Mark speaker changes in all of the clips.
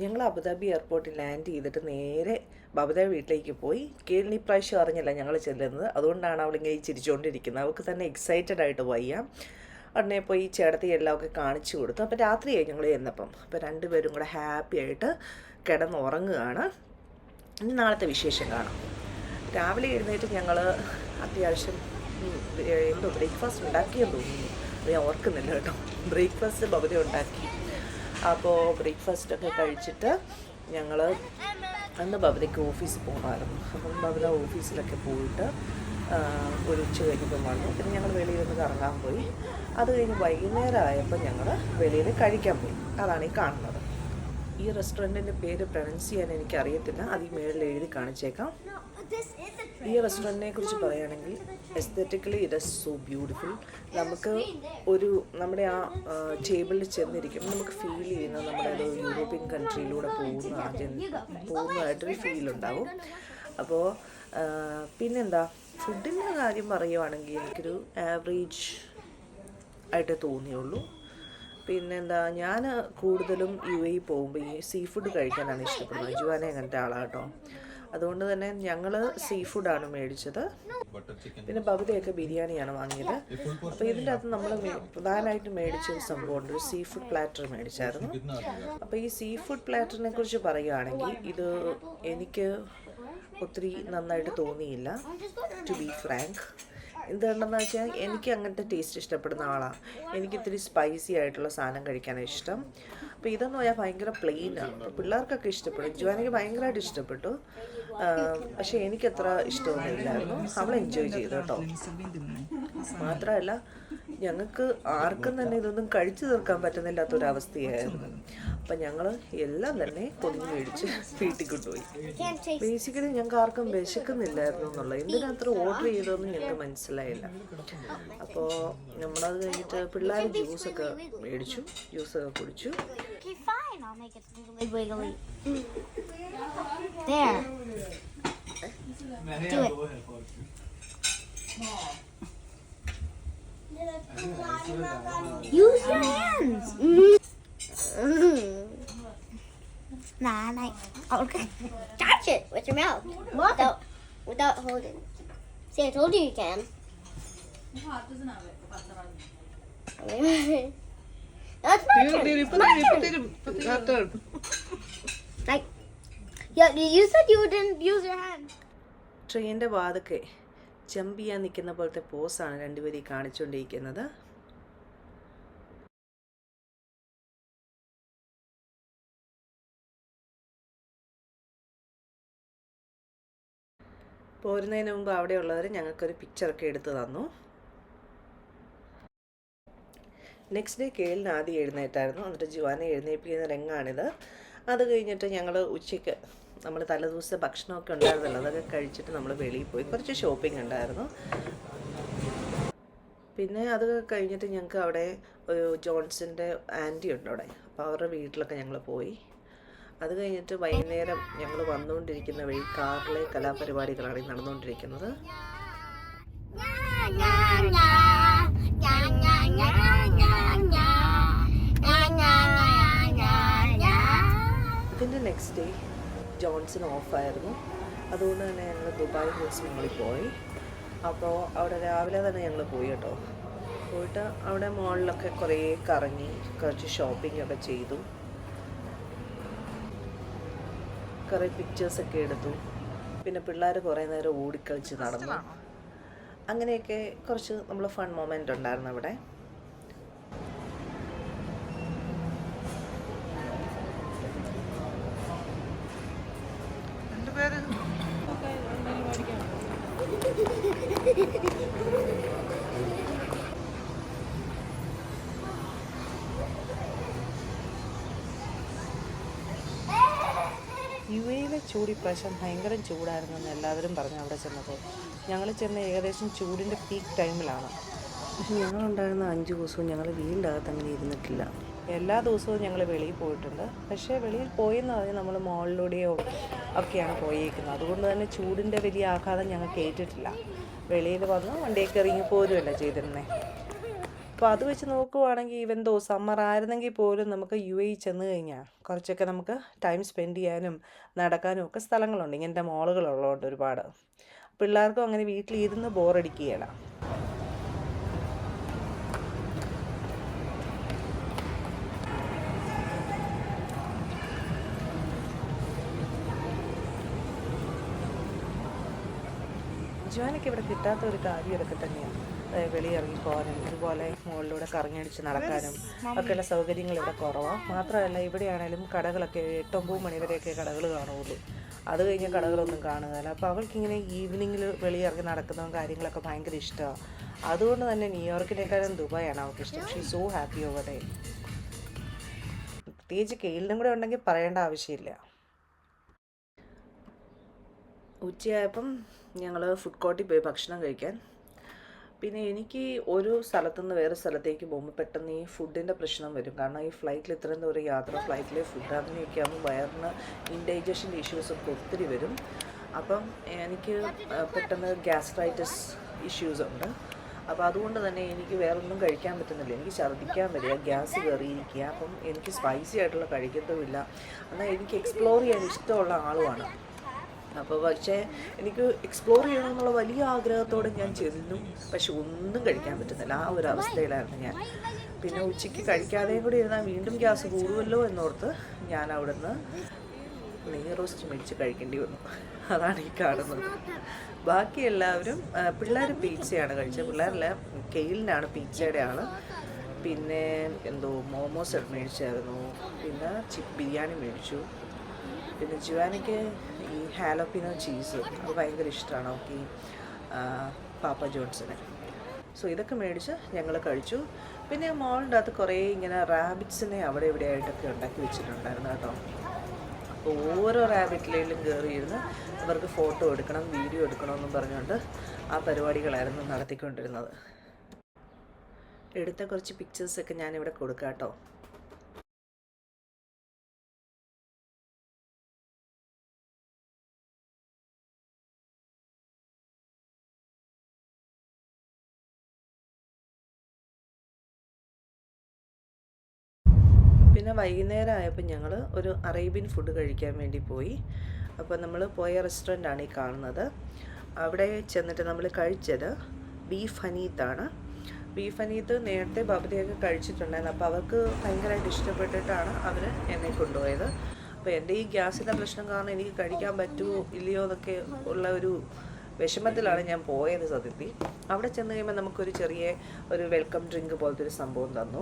Speaker 1: ഞങ്ങൾ അബുദാബി എയർപോർട്ടിൽ ലാൻഡ് ചെയ്തിട്ട് നേരെ ബബുദ വീട്ടിലേക്ക് പോയി. കേളിന് ഇപ്രാവശ്യം അറിഞ്ഞില്ല ഞങ്ങൾ ചെല്ലുന്നത്. അതുകൊണ്ടാണ് അവളിങ്ങനെ ചിരിച്ചുകൊണ്ടിരിക്കുന്നത് അവൾക്ക് തന്നെ എക്സൈറ്റഡ് ആയിട്ട് വയ്യ. ഉടനെ പോയി ചേട്ടത്തി എല്ലാം ഒക്കെ കാണിച്ചു കൊടുത്തു. അപ്പോൾ രാത്രിയായി ഞങ്ങൾ ചെന്നപ്പം. അപ്പോൾ രണ്ടുപേരും കൂടെ ഹാപ്പി ആയിട്ട് കിടന്നുറങ്ങുകയാണ് ഇനി നാളത്തെ വിശേഷം കാണാം. രാവിലെ എഴുന്നേറ്റ് ഞങ്ങൾ അത്യാവശ്യം എന്തോ ബ്രേക്ക്ഫാസ്റ്റ് ഉണ്ടാക്കിയെന്ന് തോന്നുന്നു. ഞാൻ ഓർക്കുന്നില്ല കേട്ടോ. ബ്രേക്ക്ഫാസ്റ്റ് ബബുദ ഉണ്ടാക്കി. അപ്പോൾ ബ്രേക്ക്ഫാസ്റ്റൊക്കെ കഴിച്ചിട്ട് ഞങ്ങൾ അന്ന് ബബിതയ്ക്ക് ഓഫീസിൽ പോകണമായിരുന്നു. അപ്പം ബബിത ഓഫീസിലൊക്കെ പോയിട്ട് ഒരു ഉച്ച കഴിഞ്ഞപ്പം വന്നു. പിന്നെ ഞങ്ങൾ വെളിയിൽ നിന്ന് കറങ്ങാൻ പോയി. അത് കഴിഞ്ഞ് വൈകുന്നേരം ആയപ്പോൾ ഞങ്ങൾ വെളിയിൽ കഴിക്കാൻ പോയി. അതാണ് ഈ കാണുന്നത്. ഈ റെസ്റ്റോറന്റിന്റെ പേര് പ്രൊനൗൺസ് ചെയ്യാൻ എനിക്കറിയത്തില്ല. അത് ഈ മേളിൽ എഴുതി കാണിച്ചേക്കാം. ഈ റെസ്റ്റോറന്റിനെ കുറിച്ച് പറയുകയാണെങ്കിൽ aesthetically it is so beautiful നമുക്ക് ഒരു നമ്മുടെ ആ ടേബിളിൽ ചെന്നിരിക്കുമ്പോൾ നമുക്ക് ഫീൽ ചെയ്യുന്നത് നമ്മുടെ ഒരു യൂറോപ്യൻ കൺട്രിയിലൂടെ പോകുന്ന പോകുന്നതായിട്ടൊരു ഫീൽ ഉണ്ടാവും. അപ്പോൾ പിന്നെന്താ ഫുഡിന്റെ കാര്യം പറയുവാണെങ്കിൽ എനിക്കൊരു ആവറേജ് ആയിട്ട് തോന്നിയുള്ളൂ. പിന്നെന്താ ഞാൻ കൂടുതലും യു എ പോകുമ്പോൾ ഈ സീ ഫുഡ് കഴിക്കാനാണ് ഇഷ്ടപ്പെടുന്നത്. ജുവാനെ അങ്ങനത്തെ ആളാണ് കേട്ടോ. അതുകൊണ്ട് തന്നെ ഞങ്ങൾ സീ ഫുഡാണ് മേടിച്ചത്. പിന്നെ ബബുദയൊക്കെ ബിരിയാണിയാണ് വാങ്ങിയത്. അപ്പോൾ ഇതിന്റെ അകത്ത് നമ്മൾ പ്രധാനമായിട്ട് മേടിച്ച ഒരു സംഭവമുണ്ട്. ഒരു സീ ഫുഡ് പ്ലാറ്റർ മേടിച്ചായിരുന്നു. അപ്പോൾ ഈ സീ ഫുഡ് പ്ലാറ്ററിനെ കുറിച്ച് പറയുകയാണെങ്കിൽ ഇത് എനിക്ക് ഒത്തിരി നന്നായിട്ട് തോന്നിയില്ല ടു ബി ഫ്രാങ്ക് എന്തുകൊണ്ടെന്ന് വെച്ചാൽ എനിക്ക് അങ്ങനത്തെ ടേസ്റ്റ് ഇഷ്ടപ്പെടുന്ന ആളാണ് എനിക്ക് ഇത്തിരി സ്പൈസി ആയിട്ടുള്ള സാധനം കഴിക്കാൻ ഇഷ്ടം. അപ്പോൾ ഇതെന്ന് പറഞ്ഞാൽ ഭയങ്കര പ്ലെയിനാണ് പിള്ളേർക്കൊക്കെ ഇഷ്ടപ്പെടും. ജുവാനയ്ക്ക് ഭയങ്കരമായിട്ട് ഇഷ്ടപ്പെട്ടു. പക്ഷേ എനിക്കത്ര ഇഷ്ടമൊന്നുമില്ലായിരുന്നു. അവൾ എൻജോയ് ചെയ്തു കേട്ടോ. മാത്രമല്ല ഞങ്ങൾക്ക് ആർക്കും തന്നെ ഇതൊന്നും കഴിച്ചു തീർക്കാൻ പറ്റുന്നില്ലാത്തൊരവസ്ഥയായിരുന്നു. അപ്പം ഞങ്ങൾ എല്ലാം തന്നെ പൊതിഞ്ഞ് മേടിച്ച് വീട്ടിൽ കൊണ്ടുപോയി. ബേസിക്കലി ഞങ്ങൾക്ക് ആർക്കും വിശക്കുന്നില്ലായിരുന്നു എന്നുള്ളത്. എന്തിനാ അത്ര ഓർഡർ ചെയ്തതെന്ന് ഞങ്ങൾക്ക് മനസ്സിലായില്ല. അപ്പോൾ നമ്മളത് കഴിഞ്ഞിട്ട് പിള്ളേർ ജ്യൂസൊക്കെ മേടിച്ചു ജ്യൂസൊക്കെ കുടിച്ചു.
Speaker 2: Do it. Use your hands. Nah, like okay. Touch it with your mouth. What? Without, without holding. See, I told you you can. That's my turn. My turn. Like, yeah, you said you didn't use your hand.
Speaker 1: ട്രെയിനിന്റെ വാതൊക്കെ jump ചെയ്യാൻ നിൽക്കുന്ന പോലത്തെ പോസാണ് രണ്ടുപേരും കാണിച്ചുകൊണ്ടിരിക്കുന്നത് പോരുന്നതിന് മുമ്പ് അവിടെയുള്ളവർ ഞങ്ങൾക്കൊരു പിക്ചറൊക്കെ എടുത്തു തന്നു. Next day കേളിന് ആദ്യം എഴുന്നേറ്റായിരുന്നു. എന്നിട്ട് ജുവാനെ എഴുന്നേൽപ്പിക്കുന്ന രംഗമാണിത് അത് കഴിഞ്ഞിട്ട് ഞങ്ങൾ ഉച്ചയ്ക്ക് നമ്മൾ തലേദിവസത്തെ ഭക്ഷണമൊക്കെ ഉണ്ടായിരുന്നല്ലോ അതൊക്കെ കഴിച്ചിട്ട് നമ്മൾ വെളിയിൽ പോയി. കുറച്ച് ഷോപ്പിംഗ് ഉണ്ടായിരുന്നു. പിന്നെ അത് കഴിഞ്ഞിട്ട് ഞങ്ങൾക്ക് അവിടെ ഒരു ജോൺസിന്റെ ആന്റി ഉണ്ട് അവിടെ. അപ്പോൾ അവരുടെ വീട്ടിലൊക്കെ ഞങ്ങൾ പോയി. അത് കഴിഞ്ഞിട്ട് വൈകുന്നേരം ഞങ്ങൾ വന്നുകൊണ്ടിരിക്കുന്ന വഴി കാറിലെ കലാപരിപാടികളാണ് നടന്നുകൊണ്ടിരിക്കുന്നത്. ഇതിന്റെ നെക്സ്റ്റ് ഡേ ജോൺസൺ ഓഫായിരുന്നു അതുകൊണ്ട് തന്നെ ഞങ്ങൾ ദുബായ് ഹിൽസ് പോയി. അപ്പോൾ അവിടെ രാവിലെ തന്നെ ഞങ്ങൾ പോയി കേട്ടോ. പോയിട്ട് അവിടെ മോളിലൊക്കെ കുറേ കറങ്ങി കുറച്ച് ഷോപ്പിംഗ് ഒക്കെ ചെയ്തു. കുറേ പിക്ചേഴ്സൊക്കെ എടുത്തു. പിന്നെ പിള്ളേർ കുറേ നേരം ഓടിക്കളിച്ച് നടന്നു. അങ്ങനെയൊക്കെ കുറച്ച് നമ്മൾ ഫൺ മൊമെന്റ് ഉണ്ടായിരുന്നു അവിടെ. യു എയിലെ ചൂട് ഇപ്രാവശ്യം ഭയങ്കര ചൂടായിരുന്നെന്ന് എല്ലാവരും പറഞ്ഞു അവിടെ ചെന്നപ്പോൾ ഞങ്ങൾ ചെന്ന ഏകദേശം ചൂടിന്റെ പീക്ക് ടൈമിലാണ് പക്ഷെ ഞങ്ങളുണ്ടായിരുന്ന അഞ്ച് ദിവസവും ഞങ്ങൾ വീടിന്റെ അകത്ത് അങ്ങനെ ഇരുന്നിട്ടില്ല. എല്ലാ ദിവസവും ഞങ്ങൾ വെളിയിൽ പോയിട്ടുണ്ട്. പക്ഷേ വെളിയിൽ പോയെന്ന് പറഞ്ഞാൽ നമ്മൾ മോളിലൂടെയോ ഒക്കെയാണ് പോയേക്കുന്നത്. അതുകൊണ്ട് തന്നെ ചൂടിന്റെ വലിയ ആഘാതം ഞങ്ങൾ ഏറ്റിട്ടില്ല. വെളിയിൽ വന്ന് വണ്ടിയൊക്കെ ഇറങ്ങി പോരുമല്ല ചെയ്തിരുന്നത് അപ്പോൾ അത് വെച്ച് നോക്കുവാണെങ്കിൽ ഈവൻ ദോ സമ്മർ ആയിരുന്നെങ്കിൽ പോലും നമുക്ക് യു എ ചെന്ന് കഴിഞ്ഞാൽ കുറച്ചൊക്കെ നമുക്ക് ടൈം സ്പെൻഡ് ചെയ്യാനും നടക്കാനും ഒക്കെ സ്ഥലങ്ങളുണ്ട്. ഇങ്ങനത്തെ മോളുകളുള്ളതുകൊണ്ട് ഒരുപാട്. പിള്ളേർക്കും അങ്ങനെ വീട്ടിലിരുന്ന് ബോറടിക്കുകയാണ് ജോനക്ക് ഇവിടെ കിട്ടാത്ത ഒരു കാര്യം ഇതൊക്കെ തന്നെയാണ് വെളിയിറങ്ങി പോകാനും ഇതുപോലെ മുകളിലൂടെ കറങ്ങിയടിച്ച് നടക്കാനും ഒക്കെയുള്ള സൗകര്യങ്ങൾ ഇവിടെ കുറവാണ് മാത്രമല്ല ഇവിടെയാണേലും കടകളൊക്കെ എട്ടൊമ്പത് മണി വരെയൊക്കെ കടകൾ കാണുള്ളൂ. അത് കഴിഞ്ഞ കടകളൊന്നും കാണുകയില്ല അപ്പോൾ അവൾക്കിങ്ങനെ ഈവനിങ്ങിൽ വെളിയിറങ്ങി നടക്കുന്നതും കാര്യങ്ങളൊക്കെ ഭയങ്കര ഇഷ്ടമാണ് അതുകൊണ്ട് തന്നെ ന്യൂയോർക്കിനേക്കാളും ദുബായാണ് അവൾക്ക് ഇഷ്ടം she so happy over day പ്രത്യേകിച്ച് കെയിലിനും കൂടെ ഉണ്ടെങ്കിൽ പറയേണ്ട ആവശ്യമില്ല. ഉച്ചയായപ്പം ഞങ്ങൾ ഫുഡ് കോർട്ടിൽ പോയി ഭക്ഷണം കഴിക്കാൻ. പിന്നെ എനിക്ക് ഒരു സ്ഥലത്തു നിന്ന് വേറെ സ്ഥലത്തേക്ക് പോകുമ്പോൾ പെട്ടെന്ന് ഈ ഫുഡിന്റെ പ്രശ്നം വരും. കാരണം ഈ ഫ്ലൈറ്റിൽ ഇത്രയും ദൂരം യാത്ര ഫ്ലൈറ്റിലെ ഫുഡ് അങ്ങനെയൊക്കെ ആകുമ്പോൾ വയറിന് ഇൻഡൈജഷന്റെ ഇഷ്യൂസ് ഒക്കെ ഒത്തിരി വരും. അപ്പം എനിക്ക് പെട്ടെന്ന് ഗ്യാസ്ട്രൈറ്റിസ് ഇഷ്യൂസ് ഉണ്ട്. അപ്പോൾ അതുകൊണ്ട് തന്നെ എനിക്ക് വേറൊന്നും കഴിക്കാൻ പറ്റുന്നില്ല. എനിക്ക് ഛർദ്ദിക്കാൻ വരിക ഗ്യാസ് കയറിയിരിക്കുക അപ്പം എനിക്ക് സ്പൈസി ആയിട്ടുള്ള കഴിക്കത്തുമില്ല. എന്നാൽ എനിക്ക് എക്സ്പ്ലോർ ചെയ്യാൻ ഇഷ്ടമുള്ള ആളുമാണ്. അപ്പോൾ പക്ഷേ എനിക്ക് എക്സ്പ്ലോർ ചെയ്യണമെന്നുള്ള വലിയ ആഗ്രഹത്തോടെ ഞാൻ ചെന്നു പക്ഷെ ഒന്നും കഴിക്കാൻ പറ്റുന്നില്ല. ആ ഒരു അവസ്ഥയിലായിരുന്നു ഞാൻ. പിന്നെ ഉച്ചയ്ക്ക് കഴിക്കാതെയും കൂടി ഇരുന്നാൽ വീണ്ടും ഗ്യാസ് കൂടുമല്ലോ എന്നോർത്ത് ഞാൻ അവിടുന്ന് നെയ്യ് റോസ്റ്റ് മേടിച്ച് കഴിക്കേണ്ടി വന്നു. അതാണ് ഈ കാണുന്നത്. ബാക്കി എല്ലാവരും പിള്ളേർ പീച്ചയാണ് കഴിച്ചത്. പിള്ളേരല്ല കെയിലിനാണ് പീച്ചയുടെ ആണ് പിന്നെ എന്തോ മോമോസ് മേടിച്ചായിരുന്നു. പിന്നെ ചിപ്പ് ബിരിയാണി മേടിച്ചു. പിന്നെ ജുവാനയ്ക്ക് ഈ ഹാലോപ്പിനോ ചീസ് അത് ഭയങ്കര ഇഷ്ടമാണ് ഈ പാപ്പ ജോൺസിന്. സോ ഇതൊക്കെ മേടിച്ച് ഞങ്ങൾ കഴിച്ചു. പിന്നെ മോളിന്റെ അകത്ത് കുറേ ഇങ്ങനെ റാബിറ്റ്സിനെ അവിടെ ഇവിടെ ആയിട്ടൊക്കെ ഉണ്ടാക്കി വെച്ചിട്ടുണ്ടായിരുന്നു കേട്ടോ. അപ്പോൾ ഓരോ റാബിറ്റിലും കയറിയിരുന്ന് അവർക്ക് ഫോട്ടോ എടുക്കണം വീഡിയോ എടുക്കണമെന്നും പറഞ്ഞുകൊണ്ട് ആ പരിപാടികളായിരുന്നു നടത്തിക്കൊണ്ടിരുന്നത്. എടുത്ത കുറച്ച് പിക്ചേഴ്സൊക്കെ ഞാനിവിടെ കൊടുക്കാം കേട്ടോ. പിന്നെ വൈകുന്നേരം ആയപ്പോൾ ഞങ്ങൾ ഒരു അറേബ്യൻ ഫുഡ് കഴിക്കാൻ വേണ്ടി പോയി. അപ്പോൾ നമ്മൾ പോയ റെസ്റ്റോറന്റാണ് ഈ കാണുന്നത്. അവിടെ ചെന്നിട്ട് നമ്മൾ കഴിച്ചത് ബീഫ് ഹനീത്താണ് ബീഫ് ഹനീത്ത് നേരത്തെ ബബിതയൊക്കെ കഴിച്ചിട്ടുണ്ടായിരുന്നു. അപ്പോൾ അവർക്ക് ഭയങ്കരമായിട്ട് ഇഷ്ടപ്പെട്ടിട്ടാണ് അവർ എന്നെ കൊണ്ടുപോയത്. അപ്പോൾ എന്റെ ഈ ഗ്യാസിന്റെ പ്രശ്നം കാരണം എനിക്ക് കഴിക്കാൻ പറ്റുമോ ഇല്ലയോ എന്നൊക്കെ ഉള്ള ഒരു വിഷമത്തിലാണ് ഞാൻ പോയത് സത്യത്തിൽ. അവിടെ ചെന്ന് കഴിയുമ്പോൾ നമുക്കൊരു ചെറിയ ഒരു വെൽക്കം ഡ്രിങ്ക് പോലത്തെ ഒരു സംഭവം തന്നു.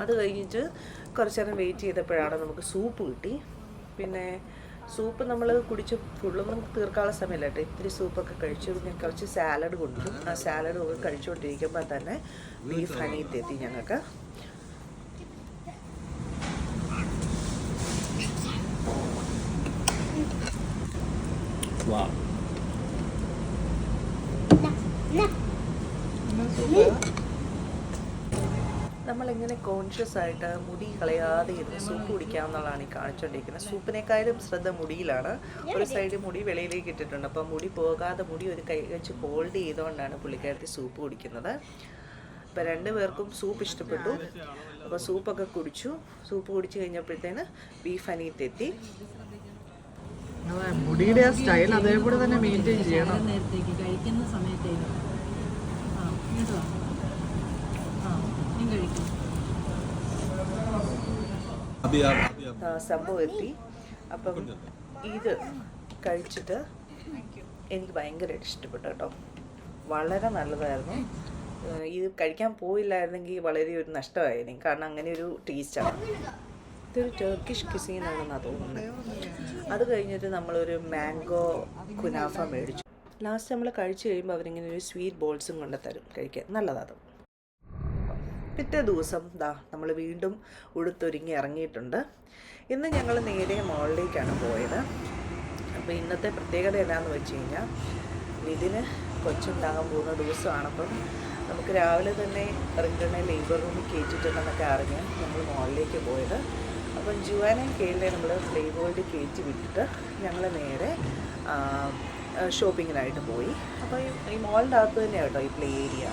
Speaker 1: അത് കഴിഞ്ഞിട്ട് കുറച്ച് നേരം വെയിറ്റ് ചെയ്തപ്പോഴാണ് നമുക്ക് സൂപ്പ് കിട്ടി. പിന്നെ സൂപ്പ് നമ്മൾ കുടിച്ച് ഫുള്ളൊന്നും തീർക്കാനുള്ള സമയമില്ല കേട്ടോ. ഇത്തിരി സൂപ്പൊക്കെ കഴിച്ചു. പിന്നെ കുറച്ച് സാലഡ് കൊണ്ടു ആ സാലഡ് ഒക്കെ കഴിച്ചുകൊണ്ടിരിക്കുമ്പോൾ തന്നെ ബീഫ് ഹനീത്ത് എത്തി ഞങ്ങൾക്ക്.
Speaker 3: Wow.
Speaker 1: നമ്മളെങ്ങനെ കോൺഷ്യസ് ആയിട്ട് മുടി കളയാതെ ഇരുന്ന് സൂപ്പ് കുടിക്കാമെന്നുള്ളതാണ് ഈ കാണിച്ചുകൊണ്ടിരിക്കുന്നത് സൂപ്പിനേക്കാളും ശ്രദ്ധ മുടിയിലാണ്. ഒരു സൈഡ് മുടി വെളിയിലേക്ക് ഇട്ടിട്ടുണ്ട്. അപ്പോൾ മുടി പോകാതെ മുടി ഒരു കൈ വെച്ച് ഹോൾഡ് ചെയ്തുകൊണ്ടാണ് പുള്ളിക്കാരത്തി സൂപ്പ് കുടിക്കുന്നത്. അപ്പോൾ രണ്ടുപേർക്കും സൂപ്പ് ഇഷ്ടപ്പെട്ടു. അപ്പോൾ സൂപ്പൊക്കെ കുടിച്ചു. സൂപ്പ് കുടിച്ചു കഴിഞ്ഞപ്പോഴത്തേന് ബീഫ്
Speaker 4: അനീത്തെത്തി മുടിയുടെ ആ സ്റ്റൈൽ അതേപോലെ തന്നെ മെയിന്റെയിൻ ചെയ്യണം.
Speaker 5: നേരത്തേക്ക് കഴിക്കുന്ന സമയത്തേക്ക്. ആ കേട്ടോ ആ.
Speaker 1: സംഭവം എത്തി. അപ്പം ഇത് കഴിച്ചിട്ട് എനിക്ക് ഭയങ്കരമായിട്ട് ഇഷ്ടപ്പെട്ടു കേട്ടോ. വളരെ നല്ലതായിരുന്നു. ഇത് കഴിക്കാൻ പോയില്ലായിരുന്നെങ്കിൽ വളരെ ഒരു നഷ്ടമായിരുന്നു. കാരണം അങ്ങനെ ഒരു ടേസ്റ്റാണ് ഇതൊരു ടർക്കിഷ് കിസീനാണെന്നാണ് തോന്നുന്നത്. അത് കഴിഞ്ഞിട്ട് നമ്മളൊരു മാംഗോ കുനാഫ മേടിച്ചു. ലാസ്റ്റ് നമ്മൾ കഴിച്ചു കഴിയുമ്പോൾ അവരിങ്ങനെ ഒരു സ്വീറ്റ് ബോൾസും കൊണ്ടുതരും കഴിക്കാൻ. നല്ലതാണ് പിറ്റേ ദിവസം ദാ നമ്മൾ വീണ്ടും ഉടുത്തൊരുങ്ങി ഇറങ്ങിയിട്ടുണ്ട്. ഇന്ന് ഞങ്ങൾ നേരെ മോളിലേക്കാണ് പോയത്. അപ്പോൾ ഇന്നത്തെ പ്രത്യേകത എന്താണെന്ന് വെച്ച് കഴിഞ്ഞാൽ ഇതിന് കൊച്ചുണ്ടാകാൻ പോകുന്ന ദിവസമാണപ്പം നമുക്ക് രാവിലെ തന്നെ റിങ്കണ്ണെ ലേബർ റൂമിൽ കയറ്റിയിട്ടുണ്ടെന്നൊക്കെ അറിഞ്ഞ് നമ്മൾ മോളിലേക്ക് പോയത്. അപ്പം ജുവാനയും കേളിനെ നമ്മൾ ഫ്ലേബോൾഡ് കയറ്റി വിട്ടിട്ട് ഞങ്ങൾ നേരെ ഷോപ്പിങ്ങിനായിട്ട് പോയി. അപ്പോൾ ഈ മോളിന്റെ അകത്ത് തന്നെയാണ് കേട്ടോ ഈ പ്ലേ ഏരിയ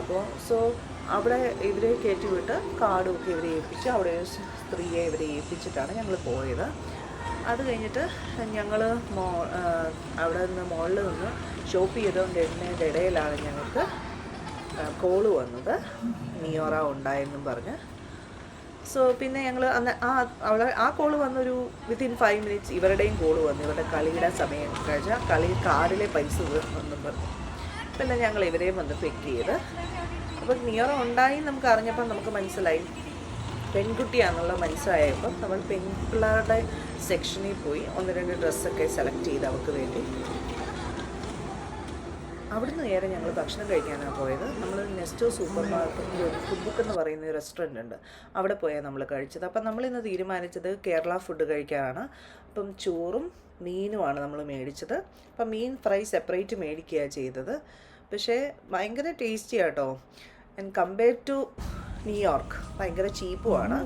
Speaker 1: അപ്പോൾ സോ അവിടെ ഇവരെ കയറ്റി വിട്ട് കാടുമൊക്കെ ഇവരെ ഏൽപ്പിച്ച് അവിടെ സ്ത്രീയെ ഇവരെ ഏൽപ്പിച്ചിട്ടാണ് ഞങ്ങൾ പോയത്. അത് കഴിഞ്ഞിട്ട് ഞങ്ങൾ മോ അവിടെ നിന്ന് മോളിൽ നിന്ന് ഷോപ്പ് ചെയ്തുകൊണ്ടിരുന്നതിന്റെ ഇടയിലാണ് ഞങ്ങൾക്ക് കോൾ വന്നത്. നിയോറ ഉണ്ടായെന്നും പറഞ്ഞ്. സോ പിന്നെ ഞങ്ങൾ അന്ന് ആ അവിടെ ആ കോൾ വന്നൊരു വിത്തിൻ ഫൈവ് മിനിറ്റ്സ് ഇവരുടെയും കോൾ വന്നു. ഇവരുടെ കളിയുടെ സമയം കഴിഞ്ഞാൽ കളി കാറിലെ പൈസ വന്നും പറഞ്ഞു പിന്നെ ഞങ്ങൾ ഇവരെയും വന്ന് പിക്ക് ചെയ്ത് അപ്പോൾ നിയറ ഉണ്ടായി നമുക്ക് അറിഞ്ഞപ്പോൾ നമുക്ക് മനസ്സിലായി. പെൺകുട്ടിയാണെന്നുള്ള മനസ്സിലായപ്പോൾ നമ്മൾ പെൺപിള്ളേരുടെ സെക്ഷനിൽ പോയി ഒന്ന് രണ്ട് ഡ്രസ്സൊക്കെ സെലക്ട് ചെയ്ത് അവർക്ക് വേണ്ടി. അവിടുന്ന് നേരെ ഞങ്ങൾ ഭക്ഷണം കഴിക്കാനാണ് പോയത്. നമ്മൾ നെസ്റ്റോ സൂപ്പർ മാർക്കറ്റിൽ ഒരു ഫുഡ് ബുക്ക് എന്ന് പറയുന്ന റെസ്റ്റോറന്റ് ഉണ്ട്. അവിടെ പോയാണ് നമ്മൾ കഴിച്ചത്. അപ്പം നമ്മളിന്ന് തീരുമാനിച്ചത് കേരള ഫുഡ് കഴിക്കാനാണ്. അപ്പം ചോറും മീനുമാണ് നമ്മൾ മേടിച്ചത്. അപ്പം മീൻ ഫ്രൈ സെപ്പറേറ്റ് മേടിക്കുകയാണ് ചെയ്തത്. പക്ഷേ ഭയങ്കര ടേസ്റ്റി ആട്ടോ. ആൻഡ് കമ്പയർ ടു ന്യൂയോർക്ക് ഭയങ്കര ചീപ്പുമാണ്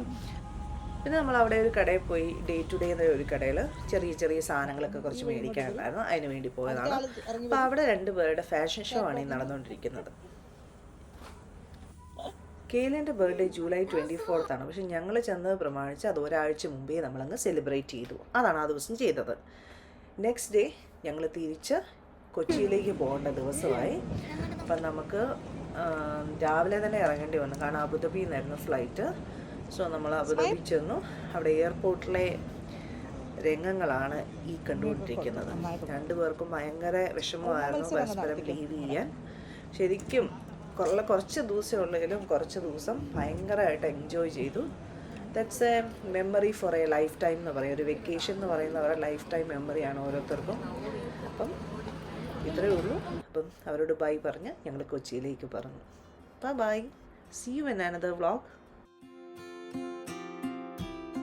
Speaker 1: പിന്നെ നമ്മൾ അവിടെ ഒരു കടയിൽ പോയി ഡേ ടു ഡേ എന്ന ഒരു കടയിൽ ചെറിയ ചെറിയ സാധനങ്ങളൊക്കെ കുറച്ച് മേടിക്കാനുണ്ടായിരുന്നു. അതിന് വേണ്ടി പോയതാണ്. അപ്പോൾ അവിടെ രണ്ട് പേരുടെ ഫാഷൻ ഷോ ആണ് ഈ നടന്നുകൊണ്ടിരിക്കുന്നത്. കേലിന്റെ ബർത്ത്ഡേ ജൂലൈ ട്വന്റി ഫോർത്താണ് പക്ഷെ ഞങ്ങൾ ചെന്നത് പ്രമാണിച്ച് അത് ഒരാഴ്ച മുമ്പേ നമ്മളങ്ങ് സെലിബ്രേറ്റ് ചെയ്തു. അതാണ് ആ ദിവസം ചെയ്തത്. നെക്സ്റ്റ് ഡേ ഞങ്ങൾ തിരിച്ച് കൊച്ചിയിലേക്ക് പോകേണ്ട ദിവസമായി. അപ്പം നമുക്ക് രാവിലെ തന്നെ ഇറങ്ങേണ്ടി വന്നു. കാരണം അബുദാബിയിൽ നിന്നായിരുന്നു ഫ്ലൈറ്റ് സോ നമ്മൾ അബുദാബി ചെന്നു. അവിടെ എയർപോർട്ടിലെ രംഗങ്ങളാണ് ഈ കണ്ടുകൊണ്ടിരിക്കുന്നത്. രണ്ടുപേർക്കും ഭയങ്കര വിഷമമായിരുന്നു. പരസ്പരം ലീവ് ചെയ്യാൻ. ശരിക്കും കുറേ കുറച്ച് ദിവസമേ ഉള്ളെങ്കിലും കുറച്ച് ദിവസം ഭയങ്കരമായിട്ട് എൻജോയ് ചെയ്തു. That's a memory for a lifetime എന്ന് പറയും. ഒരു വെക്കേഷൻ എന്ന് പറയുന്ന അവരുടെ ലൈഫ് ടൈം മെമ്മറിയാണ് ഓരോരുത്തർക്കും. അപ്പം ഇത്രയേ ഉള്ളൂ. അപ്പം അവരോട് ബൈ പറഞ്ഞ് ഞങ്ങൾ കൊച്ചിയിലേക്ക് പറഞ്ഞു അപ്പം bye see you in another vlog